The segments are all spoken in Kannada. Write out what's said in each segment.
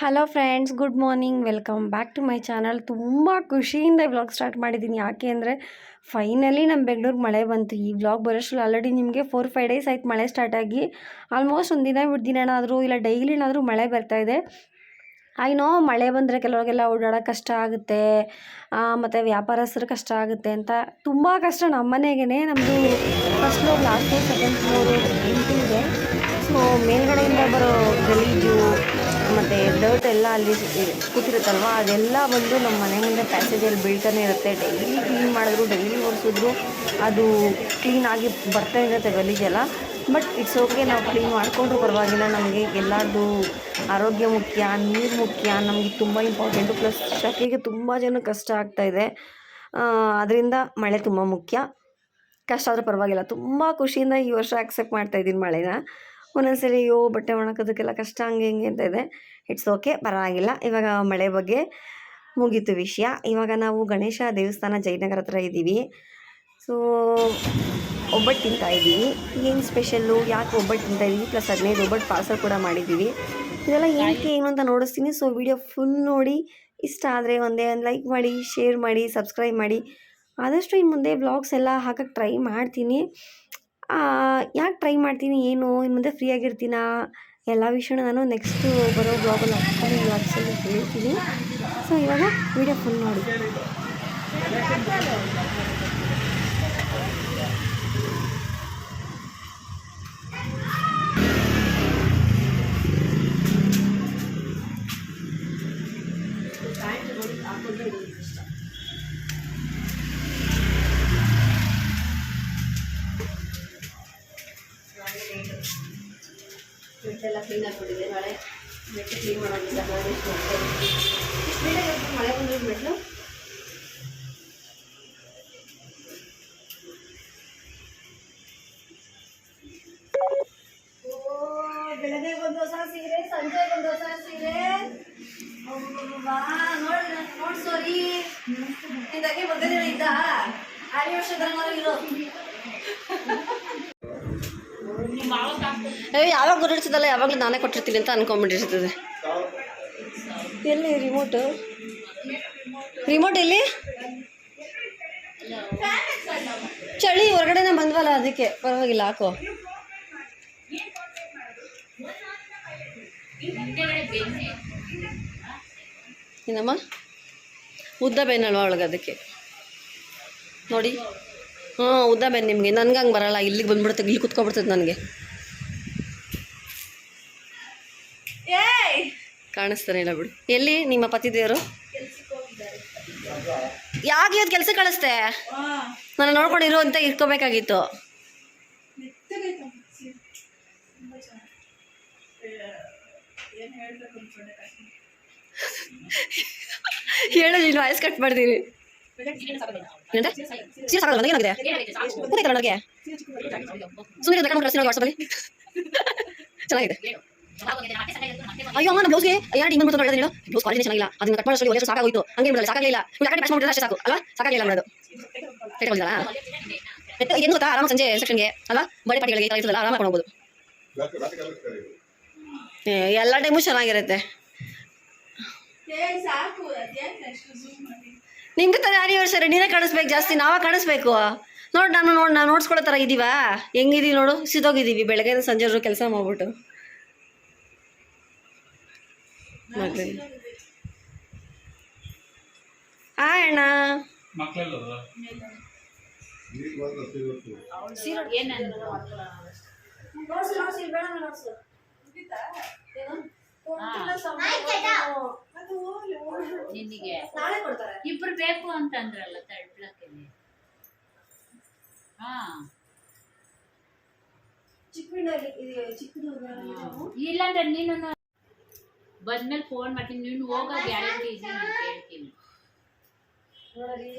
Hello friends good morning welcome back to my channel ತುಂಬ ಖುಷಿಯಿಂದ ವ್ಲಾಗ್ ಸ್ಟಾರ್ಟ್ ಮಾಡಿದ್ದೀನಿ. ಯಾಕೆ ಅಂದರೆ ಫೈನಲಿ ನಮ್ಮ ಬೆಂಗಳೂರಿಗೆ ಮಳೆ ಬಂತು. ಈ ವ್ಲಾಗ್ ಬರೋಷ್ಟು ಆಲ್ರೆಡಿ ನಿಮಗೆ ಫೋರ್ ಫೈವ್ ಡೇಸ್ ಆಯ್ತು ಮಳೆ ಸ್ಟಾರ್ಟ್ ಆಗಿ. ಆಲ್ಮೋಸ್ಟ್ ಒಂದು ದಿನ ಬಿಟ್ಟು ದಿನ ಏನಾದರೂ ಇಲ್ಲ ಡೈಲಿ ಏನಾದರೂ ಮಳೆ ಬರ್ತಾ ಇದೆ. ಐ ನೋ ಮಳೆ ಬಂದರೆ ಕೆಲವರಿಗೆಲ್ಲ ಓಡಾಡೋಕೆ ಕಷ್ಟ ಆಗುತ್ತೆ. ಮತ್ತು ವ್ಯಾಪಾರಸ್ಥರು ಕಷ್ಟ ಆಗುತ್ತೆ ಅಂತ. ತುಂಬ ಕಷ್ಟ ನಮ್ಮ ಮನೆಗೇ ನಮ್ಮದು first floor last second floor ಇದೆ. ಸೊ ಮೇಲ್ಗಡೆಯಿಂದ ಬರೋ ಗಲೀಜು ಮತ್ತು ಡರ್ಟ್ ಎಲ್ಲ ಅಲ್ಲಿ ಕೂತಿರುತ್ತಲ್ವ? ಅದೆಲ್ಲ ಬಂದು ನಮ್ಮ ಮನೆ ಮುಂದೆ ಪ್ಯಾಸೇಜಲ್ಲಿ ಬೀಳ್ತಾನೆ ಇರುತ್ತೆ. ಡೈಲಿ ಕ್ಲೀನ್ ಮಾಡಿದ್ರು ಡೈಲಿ ಒರೆಸಿದ್ರು ಅದು ಕ್ಲೀನಾಗಿ ಬರ್ತಾ ಇರುತ್ತೆ ಗಲೀಜೆಲ್ಲ. ಬಟ್ ಇಟ್ಸ್ ಓಕೆ ನಾವು ಕ್ಲೀನ್ ಮಾಡಿಕೊಂಡ್ರು ಪರವಾಗಿಲ್ಲ. ನಮಗೆ ಎಲ್ಲರದು ಆರೋಗ್ಯ ಮುಖ್ಯ, ನೀರು ಮುಖ್ಯ, ನಮಗೆ ತುಂಬ ಇಂಪಾರ್ಟೆಂಟು ಪ್ಲಸ್ ಶಕೆಗೆ ತುಂಬ ಜನ ಕಷ್ಟ ಆಗ್ತಾಯಿದೆ ಅದರಿಂದ ಮಳೆ ತುಂಬ ಮುಖ್ಯ. ಕಷ್ಟ ಆದರೂ ಪರವಾಗಿಲ್ಲ. ತುಂಬ ಖುಷಿಯಿಂದ ಈ ವರ್ಷ ಆಕ್ಸೆಪ್ಟ್ ಮಾಡ್ತಾಯಿದ್ದೀನಿ ಮಳೆನ. ಒಂದೊಂದ್ಸರಿ ಅಯ್ಯೋ, ಬಟ್ಟೆ ಒಣಕೋದಕ್ಕೆಲ್ಲ ಕಷ್ಟ, ಹಂಗೆ, ಹಿಂಗೆ ಅಂತ ಇದೆ. ಇಟ್ಸ್ ಓಕೆ ಪರವಾಗಿಲ್ಲ. ಇವಾಗ ಮಳೆ ಬಗ್ಗೆ ಮುಗೀತು ವಿಷಯ. ಇವಾಗ ನಾವು ಗಣೇಶ ದೇವಸ್ಥಾನ ಜಯನಗರ ಹತ್ರ ಇದ್ದೀವಿ. ಸೊ ಒಬ್ಬಟ್ಟು ತಿಂತಾ ಇದ್ದೀವಿ. ಏನು ಸ್ಪೆಷಲ್ಲು ಯಾಕೆ ಒಬ್ಬಟ್ಟು ತಿಂತಾ ಇದ್ದೀವಿ? ಪ್ಲಸ್ ಹದಿನೈದು ಒಬ್ಬಟ್ಟು ಪಾರ್ಸಲ್ ಕೂಡ ಮಾಡಿದ್ದೀವಿ. ಇದೆಲ್ಲ ಏನಕ್ಕೆ, ಏನು ಅಂತ ನೋಡಿಸ್ತೀನಿ. ಸೊ ವಿಡಿಯೋ ಫುಲ್ ನೋಡಿ. ಇಷ್ಟ ಆದರೆ ಒಂದೇ ಒಂದು ಲೈಕ್ ಮಾಡಿ ಶೇರ್ ಮಾಡಿ ಸಬ್ಸ್ಕ್ರೈಬ್ ಮಾಡಿ. ಆದಷ್ಟು ಇನ್ನು ಮುಂದೆ ವ್ಲಾಗ್ಸ್ ಎಲ್ಲ ಹಾಕಕ್ಕೆ ಟ್ರೈ ಮಾಡ್ತೀನಿ. ಯಾಕೆ ಟ್ರೈ ಮಾಡ್ತೀನಿ, ಏನು? ಇನ್ನು ಮುಂದೆ ಫ್ರೀ ಆಗಿರ್ತೀನಾ? ಎಲ್ಲ ವಿಷಯನೂ ನಾನು ನೆಕ್ಸ್ಟು ಬರೋ ಬ್ಲಾಗಲ್ಲಿ ಹಾಕ್ತೀನಿ ವ್ಲಾಗ್ಸಲ್ಲಿ ಹೇಳ್ತೀನಿ. ಸೊ ಇವಾಗ ವಿಡಿಯೋ ಫುಲ್ ನೋಡಿ. ಗುರುತಿಸದಲ್ಲ ಯಾವಾಗಲೂ ನಾನೇ ಕೊಟ್ಟಿರ್ತೀನಿ ಅಂತ ಅನ್ಕೊಂಬಿಟ್ಟಿರ್ತದೆ. ಎಲ್ಲಿ ರಿಮೋಟು ರಿಮೋಟ್ ಎಲ್ಲಿ? ಚಳಿ, ಹೊರಗಡೆನೇ ಬಂದ್ವಲ್ಲ ಅದಕ್ಕೆ. ಪರವಾಗಿಲ್ಲ, ಹಾಕೋ. ಏನಮ್ಮ? ಉದ್ದ ಬೆನ್ನಲ್ವಾ ಒಳಗೆ ಅದಕ್ಕೆ. ನೋಡಿ. ಹಾಂ, ಉದ್ದ ಬೆನ್ನು ನಿಮಗೆ. ನನ್ಗೆ ಹಂಗೆ ಬರಲ್ಲ. ಇಲ್ಲಿಗೆ ಬಂದ್ಬಿಡುತ್ತೆ, ಇಲ್ಲಿ ಕುತ್ಕೊಬಿಡ್ತದೆ ನನಗೆ. ಕಾಣಿಸ್ತಾನೆ ಇಲ್ಲ ಬಿಡು. ಎಲ್ಲಿ ನಿಮ್ಮ ಪತಿ ದೇವರು ಯಾಕೆ ಇವತ್ತು ಕೆಲಸ ಕಳಿಸ್ತೆ ನಾನು ನೋಡ್ಕೊಂಡಿರೋ ಅಂತ ಇಟ್ಕೋಬೇಕಾಗಿತ್ತು. ಹೇಳು, ನೀನು ವಾಯ್ಸ್ ಕಟ್ ಮಾಡ್ತೀನಿ. ಏನಾಗಿದೆ? ಸುಮ್ಮನೆ ತಗೊಂಡು ಕಳಿಸ್ತೀನಿ ವಾಟ್ಸಪ್ಪಲ್ಲಿ ಚೆನ್ನಾಗಿದೆ. ಅಯ್ಯೋ, ಅಮ್ಮ ಬ್ಲೌಸ್ಗೆ? ಯಾರು ಇನ್ನೊಂದು ಬಂದ್ಬಿಟ್ಟು ಹೇಳೋದು ಬ್ಲೌಸ್ ಕಾಲೇಜ್ ಚೆನ್ನಾಗಿಲ್ಲ. ಅದನ್ನ ಕಟ್ ಮಾಡೋಷ್ಟು ಒಳ್ಳೆ ಸಾಕಾಗೋಯ್ತು ಹಂಗೆ ಬಿಡಲ್ಲ ಸಾಕಾಗಿಲ್ಲ ನೀವು ಯಾಕಡೆ ಬ್ಯಾಚ್ ಮಾಡಿದ್ರೆ ಅಷ್ಟೇ ಸಾಕು, ಅಲ್ವಾ? ಸಾಕಾಗಿಲ್ಲ ಮಾಡೋದು ಹೇಳ್ಬೋದಲ್ಲ ಏನು ಗೊತ್ತಾ? ಆರಾಮ ಸಂಜೆ ಸೆಕ್ಷನ್ಗೆ ಅಲ್ವಾ? ಬಡೆ ಪಾರ್ಟಿಗಳಿಗೆ ಈ ಥರ ಆರಾಮ ಮಾಡ್ಬೋದು ಎಲ್ಲ ಟೈಮು ಚೆನ್ನಾಗಿರುತ್ತೆ. ನಿಮ್ಗೆ ತಾನೇ ಆನಿವರ್ಸರಿ ನೀನೇ ಕಾಣಿಸ್ಬೇಕು ಜಾಸ್ತಿ, ನಾವೇ ಕಾಣಿಸ್ಬೇಕು. ನೋಡಿ, ನಾನು ನೋಡಿ, ನಾನು ನೋಡ್ಸ್ಕೊಳ್ಳೋ ಥರ ಇದೀವಾ? ಹೆಂಗಿದೀವಿ ನೋಡು ಸಿದೋಗಿದ್ದೀವಿ ಬೆಳಗ್ಗೆ ಸಂಜೆ ಕೆಲಸ ಮಾಡ್ಬಿಟ್ಟು. ಮಗಳು ಆ ಅಣ್ಣ. ನಿನಗೆ. ನಾಳೆ ಕೊಡ್ತಾರೆ. ಇಬ್ರು ಬೇಕು ಅಂತಂದ್ರಲ್ಲ ತಡ್ಲಕ್ಕೆ ಹಾ. ಚಿಕ್ಕಬಳ್ಳಾರಿ ಚಿಕ್ಕದು ಇಲ್ಲಾಂದ್ರೆ ನೀನು ಬಂದ್ಮೇಲೆ ಫೋನ್ ಮಾಡ್ತೀನಿ. ನೀನು ಹೋಗೋ ಗ್ಯಾರಂಟಿ ಇದೆ ನಾನು ಹೇಳ್ತೀನಿ. ನೋಡಲಿ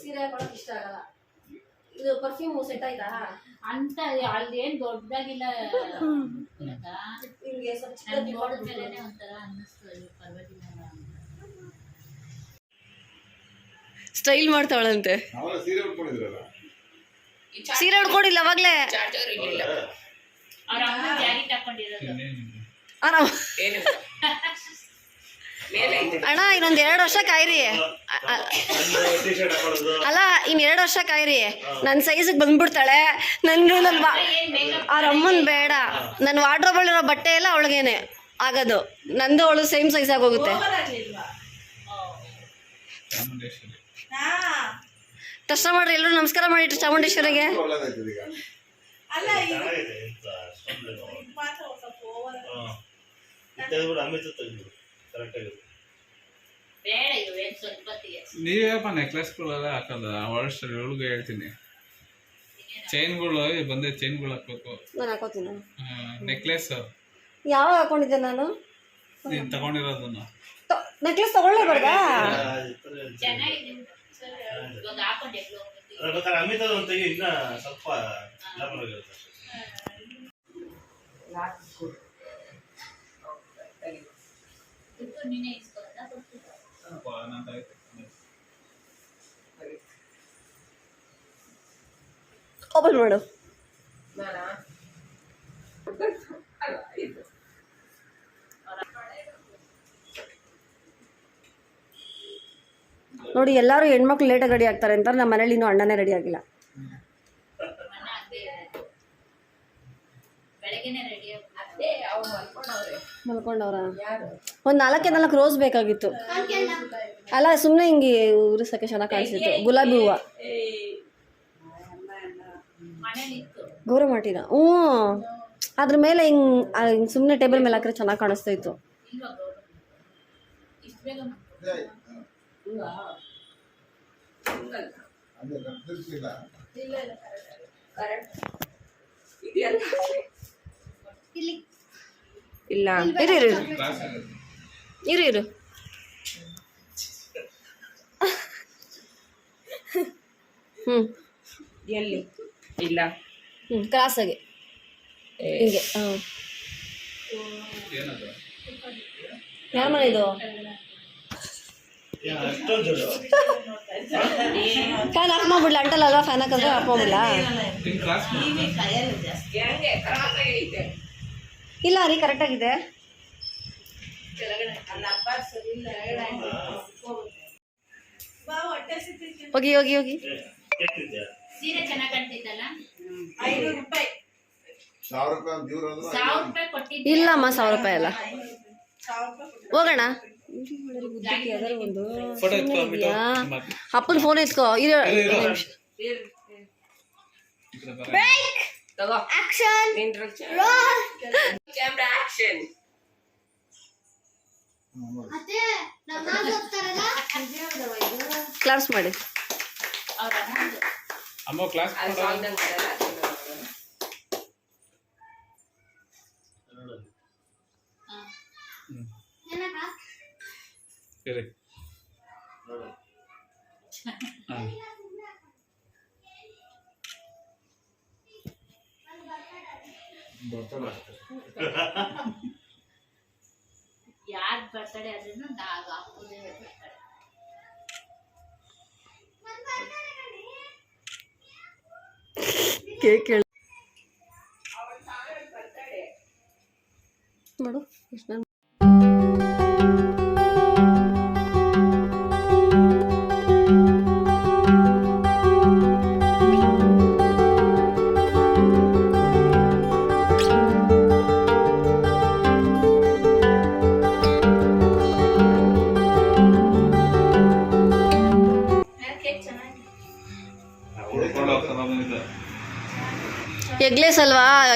ಸೀರೆ ಹಾಕೊಳಕ್ ಇಷ್ಟ ಆಗಲ್ಲ. ಇದು ಪರ್ಫ್ಯೂಮ್ ಸೆಟ್ ಆಯ್ತಾ? ಅಂತ ದೊಡ್ಡದಾಗಿಲ್ಲ. ಒಂಥರ ಅನ್ನಿಸ್ತು ಅಯ್ಯೋ, ಪರವಾಗಿಲ್ಲ ಅಂತ. ಸ್ಟೈಲ್ ಮಾಡ್ತಾವಳಂತೆ ಸೀರೆ ಉಟ್ಕೊಂಡಿದ್ರಲ್ಲ? ಸೀರೆ ಚಾರ್ಜರ್ ಅವಾಗ್ಲೇ. ಅವ್ರ ಅಮ್ಮ ಜಾಕೆಟ್ ಹಾಕೊಂಡಿರೋದು ಆರಾಮ್ ಅಣ್ಣ. ಇನ್ನೊಂದ್ ಎರಡ್ ವರ್ಷ ಕಾಯ್ರಿ. ಅಲ್ಲ ಇನ್ ಎರಡು ವರ್ಷ ಕಾಯ್ರಿ. ನನ್ನ ಸೈಜಿಗೆ ಬಂದ್ಬಿಡ್ತಾಳೆ. ನನ್ಗೆ ನನ್ ಅವ್ರ ಅಮ್ಮನ್ ಬೇಡ. ನನ್ನ ವಾರ್ಡ್ರೋಬಲ್ಲಿರೋ ಬಟ್ಟೆ ಎಲ್ಲ ಅವಳಿಗೇನೆ ಆಗೋದು. ನಂದು ಅವಳು ಸೇಮ್ ಸೈಜ್ ಆಗೋಗುತ್ತೆ. ದರ್ಶನ ಮಾಡ್ರಿ ಎಲ್ಲರೂ ನಮಸ್ಕಾರ ಮಾಡಿ ಚಾಮುಂಡೇಶ್ವರಿಗೆ. ಚೆನ್ನಾಗಿದೆ ಇಂತ ಅಷ್ಟೊಂದೇನು. ಹಾ. ಇದು ತೆಗೆದ್ಬಿಡು ಅಮಿತ್ ತೆಗೆದು ಕರೆಕ್ಟ್ ಆಗಿದೆ ಬೇಡ ಇವೇನ್ ಸ್ವಲ್ಪ ಹೊತ್ತಿಗೆ. ನೀವೇಪ ನೆಕ್ಲೆಸ್ಗಳೆಲ್ಲ ಹಾಕಲ್ಲ? ವರ್ಷ ಇವಳಿಗೆ ಹೇಳ್ತೀನಿ. ಚೈನ್ಗಳು ಬಂದೆ ಚೈನ್ಗಳು ಹಾಕ್ಬೇಕು. ನಾನು ಹಾಕೋತೀನಿ. ನೆಕ್ಲೆಸ್ ಯಾವಾಗ ಹಾಕೊಂಡಿದ್ದೆ ನಾನು? ನೀನು ತಗೊಂಡಿರೋದನ್ನ. ನೆಕ್ಲೆಸ್ ತಗೊಳ್ಳೇಬಾರ್ದಾ? ಚೆನ್ನಾಗಿದೆ ಇವಾಗ ಹಾಕೊಂಡೆ ಬೇಕಾದ್ರೆ ಅಮಿತ್ ತೆಗಿ ಇನ್ನ ಸ್ವಲ್ಪ ಡಬಲ್ ಆಗಿರುತ್ತೆ ದುಡ್ಡು ನೀನೇ ಇಸ್ಕೊಳ್ಳೋದಾ ಕೊಡ್ತೀರಾ? ಓಪನ್ ಮಾಡು ನೋಡಿ ಎಲ್ಲರೂ ಹೆಣ್ಮಕ್ಳು ಲೇಟಾಗಿ ರೆಡಿ ಆಗ್ತಾರೆ ಅಂತಾರೆ ನಮ್ಮ ಮನೇಲಿ ಇನ್ನೂ ಅಣ್ಣನೇ ರೆಡಿ ಆಗಿಲ್ಲ. ಮಲ್ಕೊಂಡವ್ರ. ಒಂದು ನಾಲ್ಕೇ ನಾಲ್ಕು ರೋಸ್ ಬೇಕಾಗಿತ್ತು. ಅಲ್ಲ ಸುಮ್ಮನೆ ಹಿಂಗೆ ಉರಿಸಕ್ಕೆ ಚೆನ್ನಾಗಿ ಕಾಣಿಸಿತ್ತು ಗುಲಾಬಿ ಹೂವು. ಗೌರವ ಮಾಡಿದ ಹ್ಞೂ. ಅದ್ರ ಮೇಲೆ ಹಿಂಗೆ ಹಿಂಗೆ ಸುಮ್ಮನೆ ಟೇಬಲ್ ಮೇಲೆ ಹಾಕಿದ್ರೆ ಚೆನ್ನಾಗಿ ಕಾಣಿಸ್ತಾ ಇತ್ತು ಇಲ್ವಾ ಗೌರವ ಇಷ್ಟು ಬೇಗ ಮಾಡ್ಕೊಂಡ್ರಾ? ಇಲ್ಲ. ಇರು ಇರು. ಇರು. ಇರು. ಹ್ಞೂ ಎಲ್ಲಿ ಇಲ್ಲ ಹ್ಞೂ ಕ್ರಾಸಾಗಿ ಹಿಂಗೆ ಹಾಂ ಯಾವ ಮನೆ ಇದು? ಫ್ಯಾನ್ ಆಫ್ ಮಾಡ್ಬಿಡ್ಲ ಅಂಟಲ್ಲ ಅಲ್ವಾ ಫ್ಯಾನ್ ಹಾಕಿದ್ರೆ ಆಫ್ ಮಾಡ್ಬಿಡ್ಲ ಹೆಂಗೆ ಇಲ್ಲ ರೀ ಕರೆಕ್ಟಾಗಿದೆ ಹೋಗಿ ಹೋಗಿ ಹೋಗಿ. ಕೆಟ್ಟಿದ್ಯಾ ಸೀರೆ ಚೆನ್ನಾಗಿ ಕಾಣ್ತಿದ್ದಲ್ಲ ಸಾವಿರ ರೂಪಾಯಿ ಒಂದು ಇವ್ರು ಅಂದ್ರೆ ಸಾವಿರ ರೂಪಾಯಿ ಕೊಟ್ಟಿದ್ದೆ. ಇಲ್ಲಮ್ಮ ಸಾವಿರ ರೂಪಾಯಿ ಅಲ್ಲ. ಹೋಗೋಣ. ಎತ್ಕೊ ಅಪ್ಪನ ಫೋನ್ ಇಸ್ಕೋ ಇರು ಕ್ಲಾಪ್ಸ್ ಮಾಡಿ. ಅಮ್ಮ ಕ್ಲಾಸ್ ಮಾಡಲ್ಲ ಹಾ. ಸರಿ ನೋಡು ಹಾಂ ಯಾರ್ ಬರ್ತಡೆ ಅದನ್ನು ನಾವು ಹಾಕೋದೇ ಕೇಕ್ ಹೇಳಿ ಮಾಡು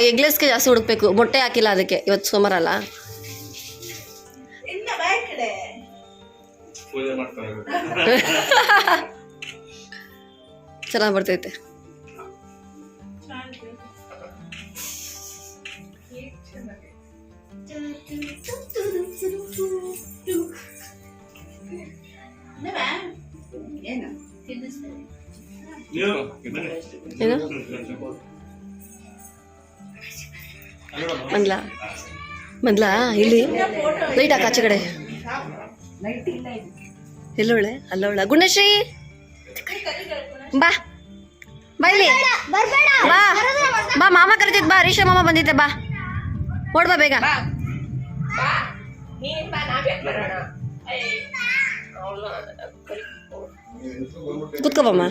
ಎಗ್ಲೆಸ್ಗೆ ಜಾಸ್ತಿ ಹುಡುಕ್ಬೇಕು. ಮೊಟ್ಟೆ ಹಾಕಿಲ್ಲ ಅದಕ್ಕೆ. ಇವತ್ತು ಸೋಮವಾರ ಅಲ್ಲ. ಚೆನ್ನಾಗಿ ಬರ್ತೈತೆ. ಏನು? ಮಂದ್ಲ ಮಂದ್ಲ ಇಲ್ಲಿ? ಲೈಟ್ ಹಾಕ ಆಚೆ ಕಡೆ? ಎಲ್ಲೋಳೆ ಅಲ್ಲೋಳ ಗುಣಶ್ರೀ? ಬಾ. ಬಾ ಇಲ್ಲಿ. ಬಾ. ಬಾ ಮಾಮ ಕರಿತಿದ್ ಬಾ. ಹರೀಶ ಮಾಮ ಬಂದಿದ್ದೆ ಬಾ. ಓಡ್ಬಾ ಬೇಗ. ಬಾ. ಕುತ್ಕೋಬಮ್ಮ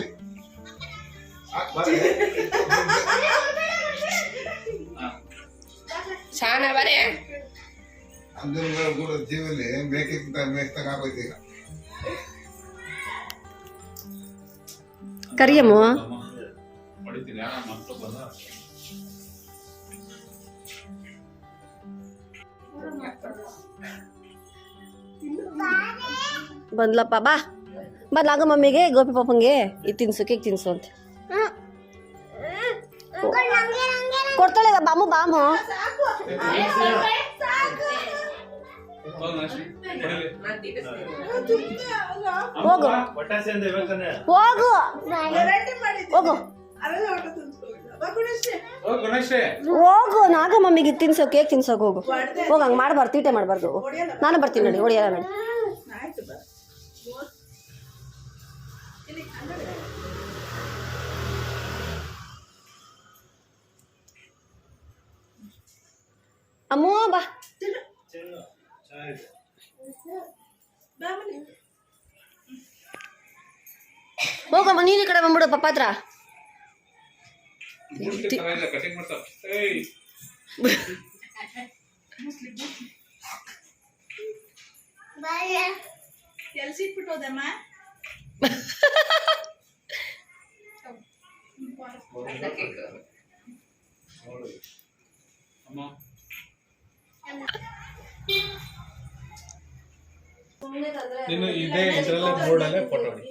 ಶಾನ ಬರೇ ಅಂದ್ರೆ ಕೂಡ ಜೀವಲ್ಲಿ ಮೇಕಿಂತ ಮೇಕ್ತಂಗ ಆಗೋಯ್ತು ಈಗ. ಕರಿಯಮ್ಮ. ಬಂದ್ಲಪ್ಪ ಬಾ. ಬಂದ್ಲಾಗ ಮಮ್ಮಿಗೆ ಗೋಪಿ ಪಾಪಂಗೆ. ಇದು ತಿನ್ಸು ಕೇಕ್ ತಿನ್ಸು ಅಂತ. ಕೊಡ್ತಾಳೆ ಬಾಮು ಬಾಮು. ಹೋಗು. ಹೋಗು. ಹೋಗು. ನಾಗ ಮಮ್ಮಿಗೆ ತಿನ್ಸೋ ಕೇಕ್ ತಿನ್ಸೋಕೆ ಹೋಗು. ಹೋಗ, ಹಂಗೆ ಮಾಡಬಾರ್ದು, ತೀಟೆ ಮಾಡಬಾರ್ದು. ನಾನು ಬರ್ತೀನಿ ನೋಡಿ ಹೊಡಿಯಲ್ಲ ನೋಡಿ. ಅಮ್ಮೋ ಬಾ ಹೋಗಮ್ಮ ನೀನು ಈ ಕಡೆ ಬಂದ್ಬಿಡು ಪಪ್ಪ ಹತ್ರ ಕೆಲ್ಸಿಟ್ಬಿಟ್ಟೋದಮ್ಮ ಇದೇ ಬೋರ್ಡ್ ಅಲ್ಲೇ ಫೋಟೋ ಹೊಡಿ.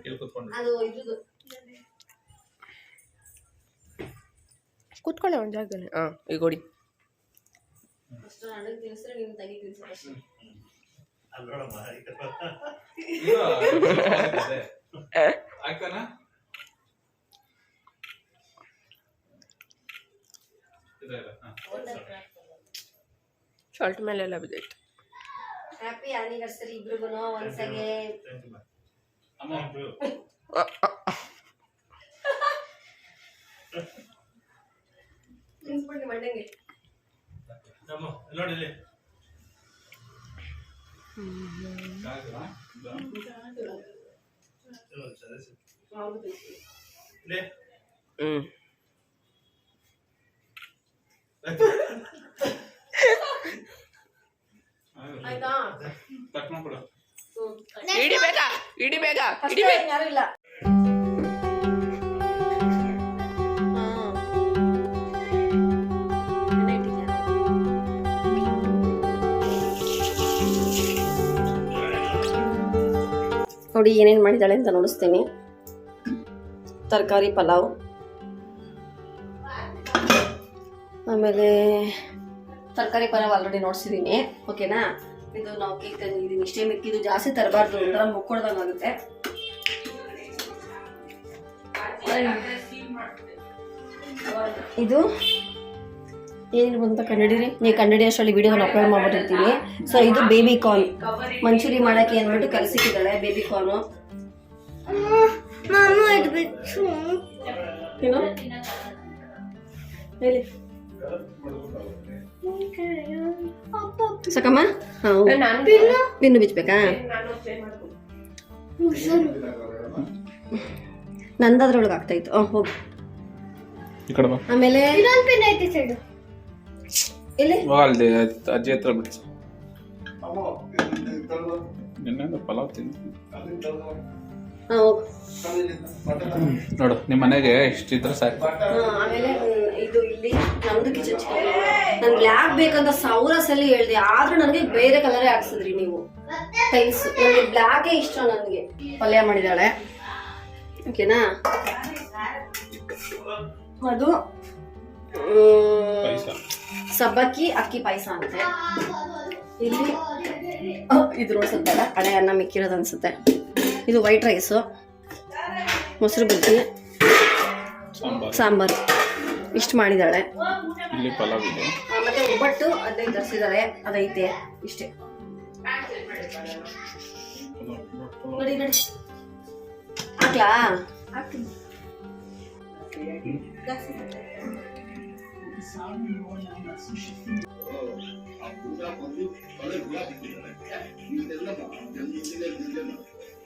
ಇಲ್ಲಿ ಕೂತ್ಕೊಂಡು. ಕೂತ್ಕೊಳ್ಳೆ ಒಂದು ಜಾಗದಲ್ಲಿ. ಹಾ ಈಗ ಹೊಡಿ. ಹಾ. ಶರ್ಟ್ ಮೇಲೆಲ್ಲ ಬಿದ್ದೈತೆ. ಹ್ಯಾಪಿ ಆನಿವರ್ಸರಿ ಇಬ್ರಿಗೂ ಒನ್ಸ್ ಅಗೇನ್ ನಿಂತ್ಬಿಡಿ ಮಂಡಂಗೆ ನೋಡಿ. ಇಲ್ಲಿ. ಹ್ಮ್ ಆಯ್ತು. ಆಯ್ತಾ ಕಟ್ ಮಾಡ್ಕೊಡು ಇಡಿ ಬೇಗ ಇಡಿ ಬೇಗ ಇಡಿ ಬೇಗ. ಯಾರು ಇಲ್ಲ. ನೋಡಿ ಏನೇನು ಮಾಡಿದ್ದಾಳೆ ಅಂತ ನೋಡಿಸ್ತೀನಿ. ತರಕಾರಿ ಪಲಾವ್. ಆಮೇಲೆ ತರಕಾರಿ ಪಲಾವ್ ಆಲ್ರೆಡಿ ನೋಡ್ಸಿದ್ದೀನಿ ಓಕೆನಾ ಇದು ನಾವು ಕೇಕ್ ತಂದಿದ್ದೀನಿ ಇಷ್ಟೇ ಮಿಕ್ಕಿದು ಜಾಸ್ತಿ ತರಬಾರ್ದು ಒಂಥರ ಮುಕ್ಕೊಡ್ದಂಗೆ ಆಗುತ್ತೆ. ಇದು ಏನಿರ್ಬೋದು ಅಂತ ಕನ್ನಡಿರಿ? ನೀವು ಕನ್ನಡಿ ಅಷ್ಟರಲ್ಲಿ ವಿಡಿಯೋನ ಅಪ್ಲೋಡ್ ಮಾಡ್ಬಿಟ್ಟಿರ್ತೀವಿ. ಸೊ ಇದು ಬೇಬಿ ಕಾರ್ನ್ ಮಂಚೂರಿ ಮಾಡೋಕ್ಕೆ ಏನ್ಬಿಟ್ಟು ಕಲಸಿಟ್ಟಿದ್ದಾಳೆ ಬೇಬಿ ಕಾರ್ನು ಏನು? ಹೇಳಿ. ಸಾಕಮ್ಮ ಹಾಂ ಇನ್ನು ಬಿಚ್ಚಬೇಕಾ ನಂದದ್ರೊಳಗೆ ಆಗ್ತಾ ಇತ್ತು ಹಾಂ ಹೋಗಿ ಆಮೇಲೆ ಇಲ್ಲಿ ಅಲ್ಲಿ ಅಜ್ಜಿ ಹತ್ರ ಬಿಡಿಸಿ ಪಲಾವ್ ತಿಂದು ನೋಡು ನಿಮ್ಮ ಮನೆಗೆ ಇಷ್ಟಿದ್ರೆ ಸಾಕು. ಆಮೇಲೆ ಇದು ಇಲ್ಲಿ ನಮ್ದು ಕಿಚನ್ ನನ್ಗೆ ಬ್ಲ್ಯಾಕ್ ಬೇಕಂತ ಸಾವಿರ ಸಲ ಹೇಳ್ದೆ. ಆದ್ರೂ ನನಗೆ ಬೇರೆ ಕಲರೇ ಹಾಕ್ಸಿದ್ರಿ ನೀವು. ಟೈಲ್ಸ್ ನನಗೆ ಬ್ಲ್ಯಾಕೇ ಇಷ್ಟ ನನಗೆ. ಪಲ್ಯ ಮಾಡಿದಾಳೆ. ಓಕೆನಾ? ಅದು ಸಬ್ಬಕ್ಕಿ ಅಕ್ಕಿ ಪಾಯಸ ಅಂತೆ. ಇಲ್ಲಿ ಇದ್ರ ಸ್ವಲ್ಪ ಹಳೆ ಅನ್ನ ಮಿಕ್ಕಿರೋದು ಅನ್ಸುತ್ತೆ. ಇದು ವೈಟ್ ರೈಸು ಮೊಸರು ಬಜ್ಜಿ ಸಾಂಬಾರು. ಇಷ್ಟು ಮಾಡಿದಾಳೆ ಇಲ್ಲಿ ಪಲಾವ್ ಇದೆ. ಆ, ಮತ್ತೆ ಒಬ್ಬಟ್ಟು ಅದೈದು ತರಿಸಿದ್ದಾರೆ ಅದೈತೆ. ಇಷ್ಟೇ. ನೋಡಿ ನೋಡಿ. ಹಾಕ್ಲಾ? ಆ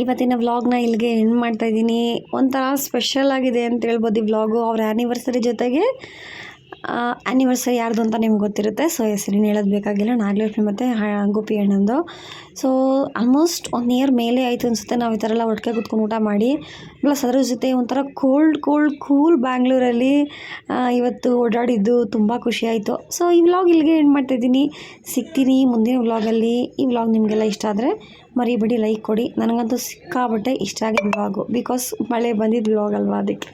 ಇವತ್ತಿನ ವ್ಲಾಗ್ನ ಇಲ್ಲಿಗೆ ಎಂಡ್ ಮಾಡ್ತಾ ಇದ್ದೀನಿ. ಒಂಥರ ಸ್ಪೆಷಲ್ ಆಗಿದೆ ಅಂತ ಹೇಳ್ಬೋದು ಈ ವ್ಲಾಗು. ಅವ್ರ ಆ್ಯನಿವರ್ಸರಿ ಜೊತೆಗೆ ಆ್ಯನಿವರ್ಸರಿ ಯಾರ್ದು ಅಂತ ನಿಮ್ಗೆ ಗೊತ್ತಿರುತ್ತೆ. ಸೊ ಹೆಸರಿನ ಹೇಳೋದು ಬೇಕಾಗಿಲ್ಲ. ನಾಗಲಕ್ಷ್ಮಿ ಮತ್ತು ಗೋಪಿ ಅಣ್ಣಂದು. ಸೊ ಆಲ್ಮೋಸ್ಟ್ ಒನ್ ಇಯರ್ ಮೇಲೆ ಆಯಿತು ಅನಿಸುತ್ತೆ ನಾವು ಈ ಥರ ಎಲ್ಲ ಒಟ್ಟಿಗೆ ಕೂತ್ಕೊಂಡು ಊಟ ಮಾಡಿ. ಪ್ಲಸ್ ಅದ್ರ ಜೊತೆ ಒಂಥರ ಕೋಲ್ಡ್ ಕೋಲ್ಡ್ ಕೂಲ್ ಬ್ಯಾಂಗ್ಳೂರಲ್ಲಿ ಇವತ್ತು ಓಡಾಡಿದ್ದು ತುಂಬ ಖುಷಿಯಾಯಿತು ಸೊ ಈ ವ್ಲಾಗ್ ಇಲ್ಲಿಗೆ ಏನು ಮಾಡ್ತಾಯಿದ್ದೀನಿ ಸಿಗ್ತೀನಿ ಮುಂದಿನ ವ್ಲಾಗಲ್ಲಿ. ಈ ವ್ಲಾಗ್ ನಿಮಗೆಲ್ಲ ಇಷ್ಟ ಆದರೆ ಮರಿಬೇಡಿ ಲೈಕ್ ಕೊಡಿ. ನನಗಂತೂ ಸಿಕ್ಕಾಬಟ್ಟೆ ಇಷ್ಟ ಆಗಿದೆ ವ್ಲಾಗು ಬಿಕಾಸ್ ಮಳೆ ಬಂದಿದ್ದು ವ್ಲಾಗ್ ಅಲ್ವಾ ಅದಕ್ಕೆ.